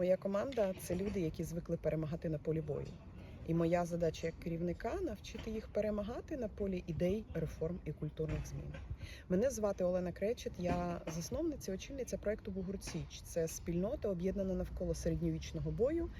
Моя команда це люди, які звикли перемагати на полі бою. І моя задача як керівника навчити їх перемагати на полі ідей, реформ і культурних змін. Мене звати Олена Кречет. Я засновниця, очільниця проекту Бугурціч. Це спільнота, об'єднана навколо середньовічного бою,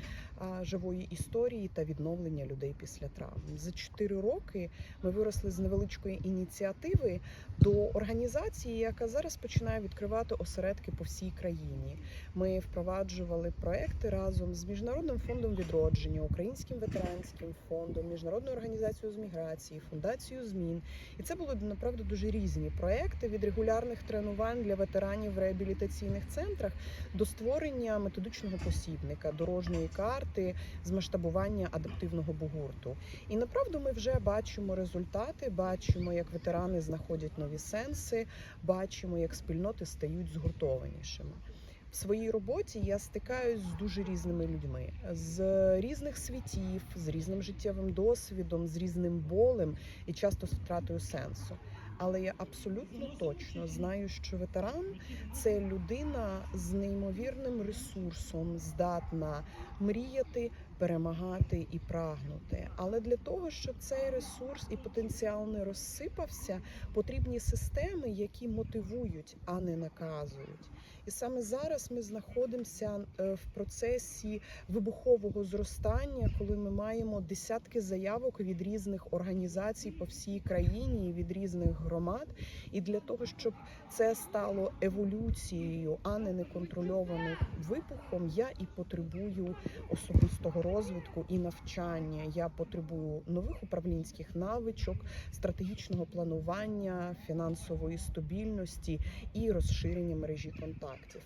живої історії та відновлення людей після травм. За чотири роки ми виросли з невеличкої ініціативи до організації, яка зараз починає відкривати осередки по всій країні. Ми впроваджували проекти разом з міжнародним фондом відродження, українським ветеранським фондом, міжнародною організацією з міграції, фундацією змін. І це були направду дуже різні проекти від регулярних тренувань для ветеранів в реабілітаційних центрах до створення методичного посібника, дорожньої карти з масштабування адаптивного бугурту. І направду ми вже бачимо результати, бачимо, як ветерани знаходять нові сенси, бачимо, як спільноти стають згуртованішими. В своїй роботі я стикаюсь з дуже різними людьми з різних світів, з різним життєвим досвідом, з різним болем і часто з втратою сенсу. Але я абсолютно точно знаю, що ветеран це людина з неймовірним ресурсом, здатна мріяти, перемагати і прагнути. Але для того, щоб цей ресурс і потенціал не розсипався, потрібні системи, які мотивують, а не наказують. І саме зараз ми знаходимося е, в процесі вибухового зростання, коли ми маємо десятки заявок від різних організацій по всій країні, від різних громад. І для того, щоб це стало еволюцією, а не неконтрольованим вибухом, я і потребую особистого розвитку і навчання. Я потребую нових управлінських навичок, стратегічного планування, фінансової стабільності і розширення мережі контактів.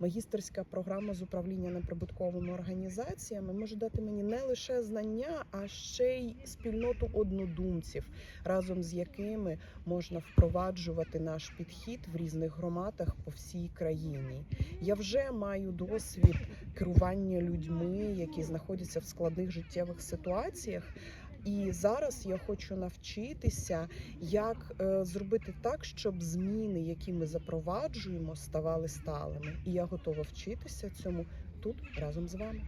Магістерська програма з управління неприбутковими організаціями може дати мені не лише знання, а ще й спільноту однодумців, разом з якими можна впроваджувати наш підхід в різних громадах по всій країні. Я вже маю досвід керування людьми, які знаходяться в складних життєвих ситуаціях. І зараз я хочу навчитися, як е, зробити так, щоб зміни, які ми запроваджуємо, ставали сталими. І я готова вчитися цьому тут разом з вами.